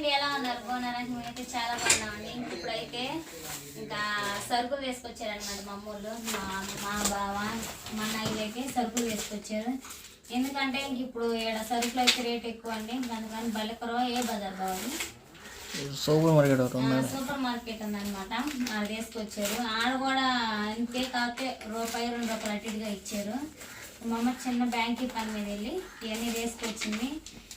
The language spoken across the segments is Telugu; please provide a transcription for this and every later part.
అండి ఎలా ఉన్నారు? బాగున్నారా? మేమైతే చాలా బాగున్నామండి. ఇంక ఇప్పుడైతే ఇంకా సరుకులు వేసుకొచ్చారనమాట మా అమ్మోళ్ళు. మా మా బావ మా అయితే సరుకులు వేసుకొచ్చారు. ఎందుకంటే ఇంక ఇప్పుడు ఈడ సరుకులు అయితే రేట్ ఎక్కువ అండి ఇంక అందుకని బల్లెకరవ ఏ బజార్ బావాలి సూపర్ మార్కెట్ సూపర్ మార్కెట్ ఉందన్నమాట. ఆడ తీసుకొచ్చారు ఆడ కూడా అంతే కాకపోతే రూపాయి రెండు రూపాయలు అటు ఇటుగా ఇచ్చారు. మా అమ్మ చిన్న బ్యాంక్కి పని మీద వెళ్ళి ఇవన్నీ తీసుకొచ్చింది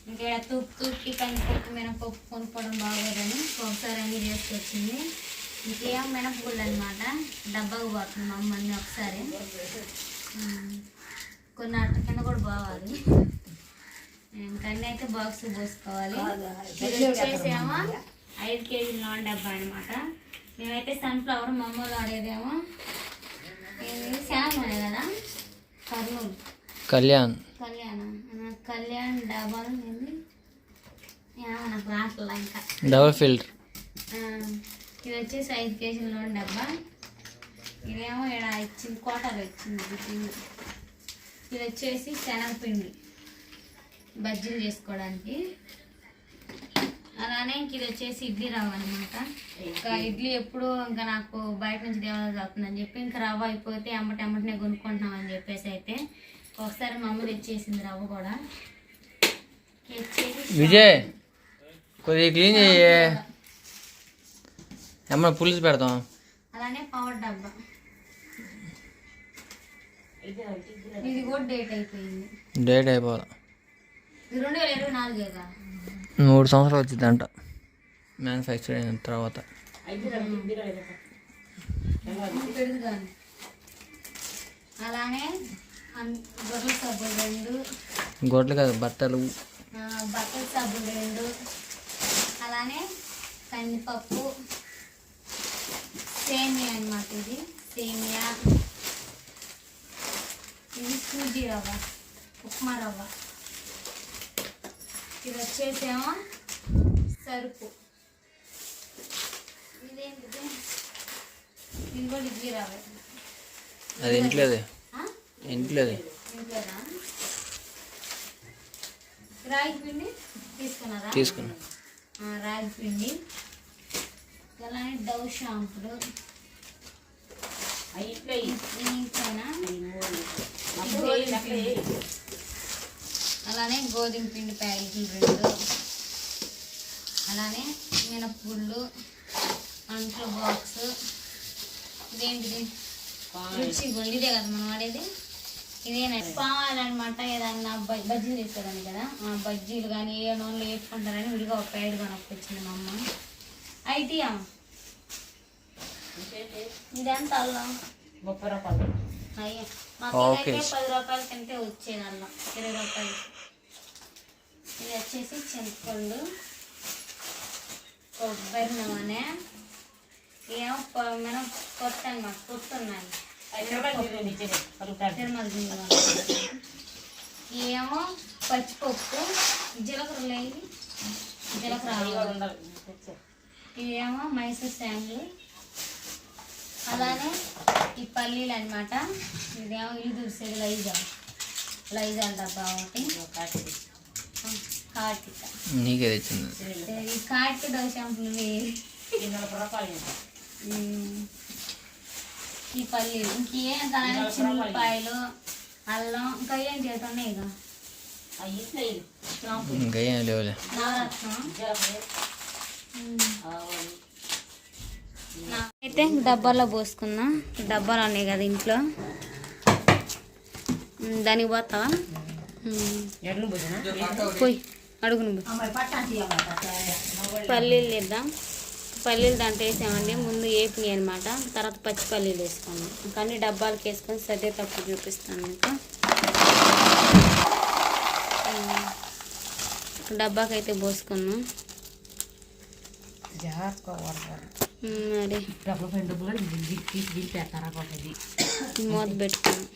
ఇంకా ఈడ తూపు తూపుకి కందిపప్పు మినపప్పు కొనుక్కోవడం బాగోదని ఒకసారి అన్నీ తీసుకొచ్చింది ఇంకేం మినపగుళ్ళు అనమాట డబ్బాకు పోతుంది మా అమ్మ అన్నీ ఒకసారి. కొన్ని అట్ట కింద కూడా బావాలి ఇంకా అన్నీ అయితే బాక్స్ పోసుకోవాలి. వచ్చేసేమో ఐదు కేజీల నూనె డబ్బా అనమాట మేమైతే సన్ఫ్లవర్ మా అమ్మలు ఆడేదేమో. శామ్ నూనె కదా? కర్నూలు. కళ్యాణ్. కళ్యాణ ఏమో నాకు రావట్లే ఇంకా. డబుల్ ఫిల్టర్ ఇది వచ్చేసి ఐదు కేజీల నూనె డబ్బా. ఇదేమో ఇక్కడ ఇచ్చింది కోటలో ఇచ్చింది ఇది పిండి. ఇది వచ్చేసి శనగపిండి. బజ్జీలు చేసుకోవడానికి. అలానే ఇంక ఇది వచ్చేసి ఇడ్లీ రవ్వ అనమాట ఇంకా ఇడ్లీ ఎప్పుడు ఇంకా నాకు బయట నుంచి దేవాలయం అవుతుందని చెప్పి ఇంకా రవ్వ అయిపోతే అమ్మటి అమ్మటినే కొనుక్కుంటున్నాం అని చెప్పేసి అయితే. ఒకసారి మా అమ్మ తెచ్చేసింది రవ్వ కూడా. విజయ్ కొద్దిగా క్లీన్ చెయ్యి ఏమన్నా పులుసు పెడతాం అలానే పవర్ డబ్బా. ఇది కూడా డేట్ అయిపోయింది. డేట్ అయిపోవాలి. ఇది రెండు వేల ఇరవై నాలుగేగా మూడు సంవత్సరాలు వచ్చిందంట. మ్యానుఫ్యాక్చర్ అయిన తర్వాత. అలానే గొర్రెల రెండు. గొడ్లు కాదు బట్టలు. బట్టల సబ్బులు రెండు. అలానే కందిపప్పు. సేమియా అన్నమాట ఇది. సేమియా. ఇది సూజీ రవ్వ ఉప్మా రవ్వ. ఇది వచ్చేసేమో సరుకు. ఇదేంటిది? ఇది కూడా ఇడ్లీ రవ్వ. అది ఇంట్లోది. ఇంట్లోనా? రాగి పిండి తీసుకున్నారా? తీసుకున్నా. రాగి పిండి. అలానే డవ్ షాంపులు. ఇంకైనా గోధుమ పిండి. అలానే గోధుమ పిండి ప్యాకెట్లు రెండు. అలానే మినపగుళ్ళు అంట్లో బాక్స్. ఇదేంటిది? రుచి గుండి ఇదే కదా మనం వాడేది ఇదేనా? పాలన్నమాట ఏదన్నా బజ్జీలు చేసేదాన్ని కదా? ఆ బజ్జీలు కానీ ఏ నూనెలు వేసుకుంటారని విడిగా ఒక ప్యాకెట్ కొనుక్కొచ్చింది మా అమ్మ. అయితేయా ఇదెంత అల్లం. ముప్పై రూపాయలు. అయ్యో మాకు. ఇదైతే పది రూపాయల కంటే వచ్చేది అల్లం. ఇరవై రూపాయలు. ఇది వచ్చేసి చింతపండు కొబ్బరి నూనె ఏమో మనం పొట్టు అనమాట పొట్టు ఉన్నాయి. ఏమో? పచ్చిపప్పు జీలకర్ర లేదు జీలకర్ర. ఇదేమో మైసూర్ శాండ్లు. అలానే ఈ పల్లీలు అనమాట ఇదేమో ఇల్లు తుడిసేది లైజా. లైజా డబ్బా ఒకటి కార్తీక. నీకే తెచ్చింది. కార్తీక షాంపులు ఈ పల్లీలు ఇంకేం కానీ చిన్నపాయలు అల్లం ఇంకా ఏం చేస్తున్నాయి ఇక ఇంకా ఏం లేవులే. నవరత్నం. అయితే డబ్బాలో పోసుకున్నా. డబ్బాలు ఉన్నాయి కదా ఇంట్లో. దానికి పోతావా? పోయి అడుగు నువ్వు పల్లీలు వేద్దాం పల్లీలు దాంట్లో వేసామండి ముందు ఏపి అనమాట తర్వాత పచ్చి పల్లీలు వేసుకున్నాం. కానీ డబ్బాలకి వేసుకొని సర్దే తప్పు చూపిస్తాను మీకు. ఉమ్, డబ్బాకి అయితే పోసుకున్నాం మరి. మూత పెట్టుకున్నాం.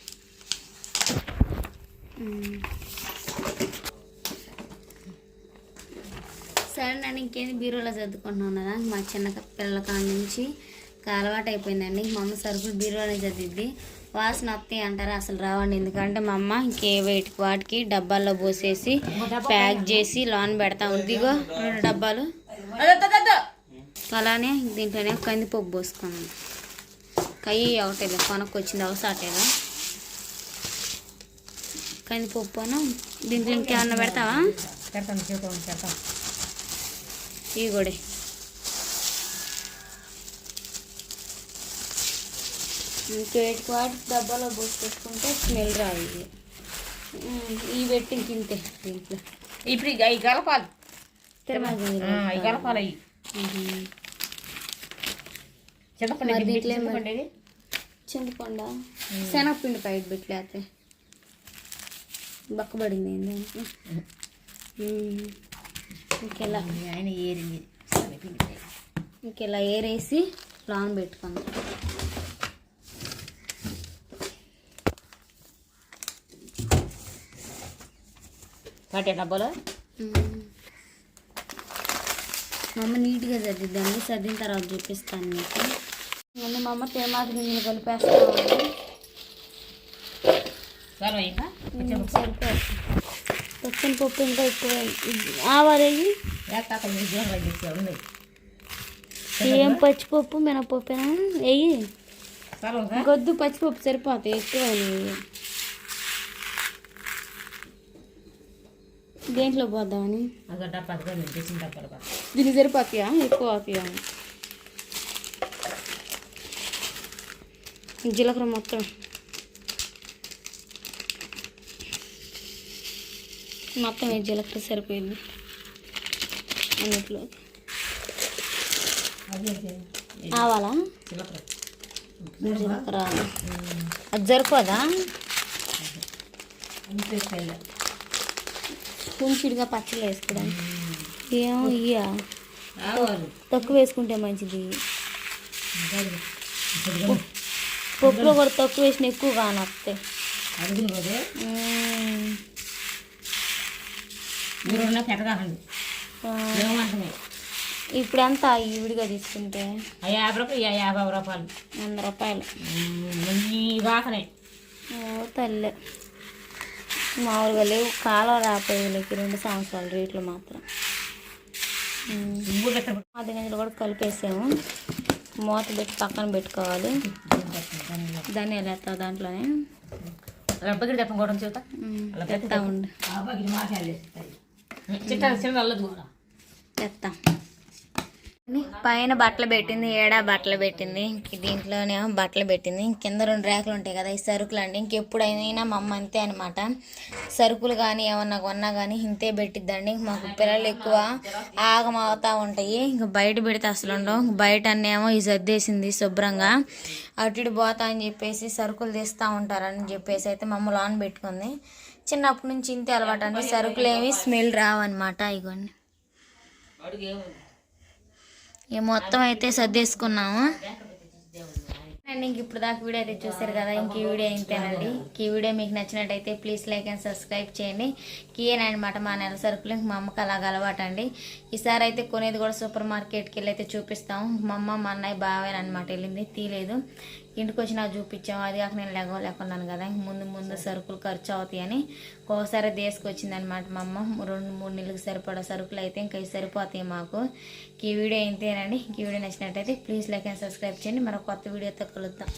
సరే నేను ఇంకేంది బీరోలో చదువుకుంటున్నాను కదా మా చిన్న పిల్లల కాడ నుంచి అలవాటు అయిపోయిందండి. మా అమ్మ సరుకులు బీరోలోనే చదివిద్ది వాసన వస్తాయి అంటారా? అసలు రావండి. ఎందుకంటే మా అమ్మ ఇంకే వేటికి వాటికి డబ్బాల్లో పోసేసి ప్యాక్ చేసి లోన్ పెడతా ఉంది. ఇగో రెండు డబ్బాలు. అలానే దీంట్లోనే కందిపప్పు పోసుకున్నాం కయ్యి ఒకటేలే కొనక్కొచ్చింది అవసాటేగా కందిపప్పును దీంట్లో ఇంకేమన్నా పెడతావా? పెడతాను. ఇవి కూడా ఇంకేటికి వాటి డబ్బాలో పోసి పెట్టుకుంటే స్మెల్ రాదు ఇది ఇవి పెట్టి తింటే దీంట్లో. ఇప్పుడు ఇక ఈ కలపాలి తిరుమల ఈ కలపాలి అవి చింతపండు చింతపండు శనగపిండి బయట పెట్టలేతే బక్కబడింది ఏంటంటే ఇంకెలా? ఆయన ఏరింది శనగపిండి. ఇంకెలా ఏరేసి లాన్ పెట్టుకుందాం. పట్టే డబ్బాలో? మ్మ్. మా అమ్మ నీట్గా సర్దిద్దండి. సర్దిన తర్వాత చూపిస్తాను మీకు. ముందు మా అమ్మ తేమాకు గింజలు సరే ఇంకా సరిపోతుంది పచ్చని పప్పు ఇంకా ఎక్కువ ఆవాలేవి ఏం పచ్చిపప్పు మినపప్పునా వెయ్యి గొద్దు పచ్చిపప్పు సరిపోతాయి ఎక్కువ దేంట్లో పోద్దామని దీన్ని దీనికి సరిపోతాయా? ఎక్కువ అవుతాయా? జీలకర్ర మొత్తం. మొత్తం జీలకర్ర సరిపోయింది? అన్నిట్లో. ఆవాలా? జీలకర్ర. అది సరిపోదా కుంచిడిగా పచ్చళ్ళు వేసుకోవడానికి ఏమో ఇయ్యా. తక్కువ వేసుకుంటే మంచిది. పప్పులో కూడా తక్కువ వేసిన ఎక్కువ కానొస్తాయి. మీరు ఉన్న ఇప్పుడు ఎంత ఈ విడిగా తీసుకుంటే? యాభై రూపాయలు యాభై రూపాయలు. వంద రూపాయలు. కాకనే ఓ తల్లే. మామూలుగా లేవు కాలువ రాపోయేలకి రెండు సంవత్సరాలు రేట్లు మాత్రం. పది గంటలు కూడా కలిపేసాము. మూత పెట్టి పక్కన పెట్టుకోవాలి. ధనియాలు వేస్తా దాంట్లోనే? రబ్బగిరి చెప్పం కూడా చూత మ్మ్. అలా తెస్తా ఉండు చెప్తాం చెత్త పైన బట్టలు పెట్టింది ఏడా బట్టలు పెట్టింది ఇంక దీంట్లోనేమో బట్టలు పెట్టింది. కింద రెండు ర్యాకులు ఉంటాయి కదా ఈ సరుకులు అండి. ఇంకెప్పుడైనా మా అమ్మ అంతే అనమాట సరుకులు కానీ ఏమన్నా కొన్నా కానీ ఇంతే పెట్టిద్దండి. మాకు పిల్లలు ఎక్కువ ఆగమవుతూ ఉంటాయి. ఇంక బయట పెడితే అసలు ఉండవు. బయట అన్నేమో ఈ సర్దేసింది శుభ్రంగా. అటు ఇటు పోతా అని చెప్పేసి సరుకులు తీస్తూ ఉంటారని చెప్పేసి అయితే మా అమ్మ లోన్ పెట్టుకుంది. చిన్నప్పటి నుంచి ఇంతే అలవాటు అండి. సరుకులు ఏమి స్మెల్ రావన్నమాట ఇగోండి. ఇక మొత్తం అయితే సర్దేసుకున్నాము. అండ్ ఇంక ఇప్పుడు దాకా వీడియో అయితే చూసారు కదా ఇంక ఈ వీడియో ఇంతేనండి. ఈ వీడియో మీకు నచ్చినట్టయితే ప్లీజ్ లైక్ అండ్ సబ్స్క్రైబ్ చేయండి. కీయన్ అనమాట మా నెల సరుకులు ఇంక మా అమ్మకి అలాగ అలవాటు అండి. ఈసారి అయితే కొనేది కూడా సూపర్ మార్కెట్కి వెళ్ళి అయితే చూపిస్తాం. మా అమ్మ మా అన్నయ్య బాగా అనమాట వెళ్ళింది. తీయలేదు ఇంటికి వచ్చి నాకు చూపించాము అది కాక నేను లెగవ లేకున్నాను కదా. ముందు ముందు సరుకులు ఖర్చు అవుతాయని ఒకసారి తీసుకొచ్చింది అనమాట మా అమ్మ. రెండు మూడు నెలలకు సరిపడా సరుకులు అయితే ఇంకా సరిపోతాయి మాకు. ఈ వీడియో ఇంతేనండి. ఈ వీడియో నచ్చినట్టయితే ప్లీజ్ లైక్ అండ్ సబ్స్క్రైబ్ చేయండి. మరో కొత్త వీడియోతో కలుద్దాం.